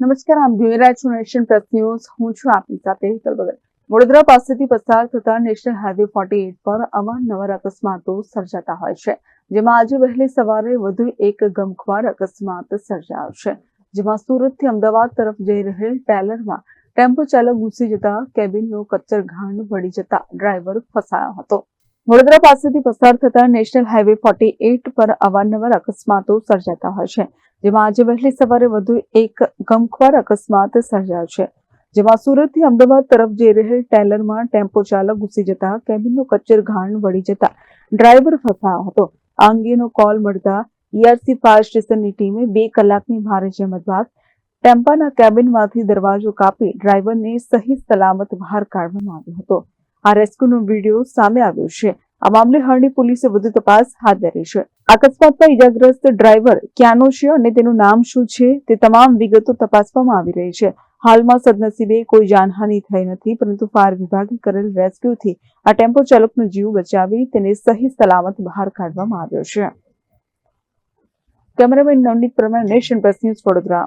નમસ્કાર આપ જોઈ રહ્યા છો નેશન પ્લસ ન્યૂઝ. હું છું આપની સાથે હિતલ ભગત. વડોદરા પાસેથી પસાર થતા નેશનલ હાઈવે ફોર્ટી પર અવારનવાર અકસ્માતો સર્જાતા હોય છે, જેમાં આજે વહેલી સવારે વધુ એક ગમખ્વાર અકસ્માત સર્જાયો છે. જેમાં સુરતથી અમદાવાદ તરફ જઈ રહેલ ટેલરમાં ટેમ્પો ચાલક ઘૂસી જતા કેબિનનો કચ્ચર ઘાંડ વળી જતા ડ્રાઈવર ફસાયો હતો. વડોદરા પાસેથી પસાર થતા નેશનલ હાઈવે ફોર્ટી એટ પર અવારનવાર અકસ્માતો સર્જાતા હોય છે જેમાં આજે વહેલી સવારે વધુ એક ગમખ્વાર અકસ્માત સર્જાયો છે. જેમાં સુરતથી અમદાવાદ તરફ જઈ રહેલ ટેલરમાં ટેમ્પો ચાલક ઘૂસી જતા કેબિનનો કચ્ચર ઘાણ વળી જતા ડ્રાઈવર ફસાયો હતો. આ અંગેનો કોલ મળતા ઈઆરસી ફાયર સ્ટેશનની ટીમે બે કલાકની ભારે જહેમત બાદ ટેમ્પાના કેબિનમાંથી દરવાજો કાપી ડ્રાઈવરને સહી સલામત બહાર કાઢવામાં આવ્યો હતો. આ રેસ્ક્યુનો વીડિયો સામે આવ્યો છે. આ મામલે હરણી પોલીસે વધુ તપાસ હાથ ધરી છે. અકસ્માતમાં ઇજાગ્રસ્ત ડ્રાઈવર ક્યાંનો છે અને તેનું નામ શું છે તે તમામ વિગતો તપાસવામાં આવી રહી છે. હાલમાં સદનસીબે કોઈ જાનહાનિ થઈ નથી, પરંતુ ફાયર વિભાગે કરેલ રેસ્ક્યુથી આ ટેમ્પો ચાલકનો જીવ બચાવી તેને સહી સલામત બહાર કાઢવામાં આવ્યો છે. Cameraman Navneet Praman Nation Plus News Vadodara.